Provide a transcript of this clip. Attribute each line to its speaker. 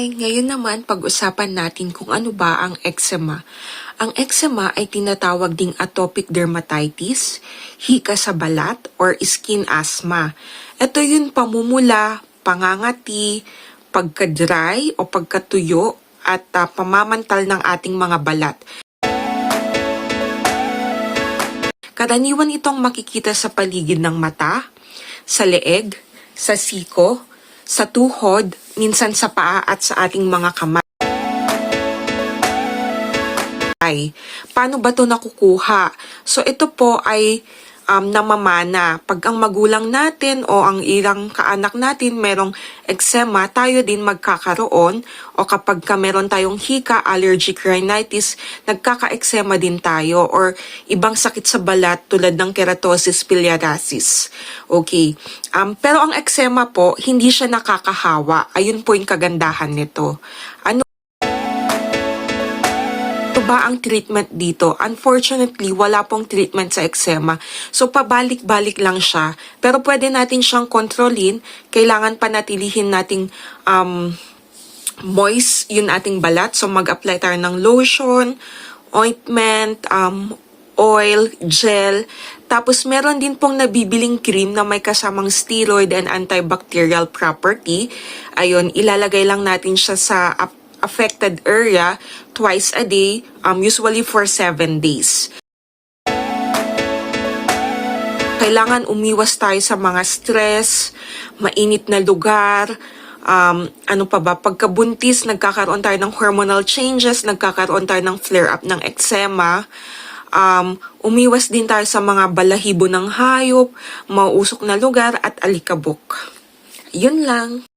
Speaker 1: Hi! Ngayon naman pag-usapan natin kung ano ba ang eczema. Ang eczema ay tinatawag ding atopic dermatitis, hika sa balat, or skin asthma. Ito yung pamumula, pangangati, pagka-dry o pagkatuyo at ah, pamamantal ng ating mga balat. Karaniwan itong makikita sa paligid ng mata, sa leeg, sa siko, sa tuhod, minsan sa paa at sa ating mga kamay. Paano ba to nakukuha? So ito po ay um, namamana. Pag ang magulang natin o ang ilang kaanak natin merong eczema, tayo din magkakaroon o kapag ka meron tayong hika, allergic rhinitis, nagkaka-eczema din tayo or ibang sakit sa balat tulad ng keratosis pilaris. Okay. Um, pero ang eczema po, hindi siya nakakahawa. Ayun po yung kagandahan nito. Ano ba ang treatment dito? Unfortunately, wala pong treatment sa eczema. So, pabalik-balik lang siya. Pero pwede natin siyang kontrolin. Kailangan panatilihin nating um, moist yung ating balat. So, mag-apply tayo ng lotion, ointment, um, oil, gel. Tapos, meron din pong nabibiling cream na may kasamang steroid and antibacterial property. Ayun, ilalagay lang natin siya sa affected area twice a day, um, usually for 7 days. Kailangan umiwas tayo sa mga stress, mainit na lugar, um, ano pa ba, pagkabuntis, nagkakaroon tayo ng hormonal changes, nagkakaroon tayo ng flare-up ng eczema, um, umiwas din tayo sa mga balahibo ng hayop, mauusok na lugar at alikabok. Yun lang.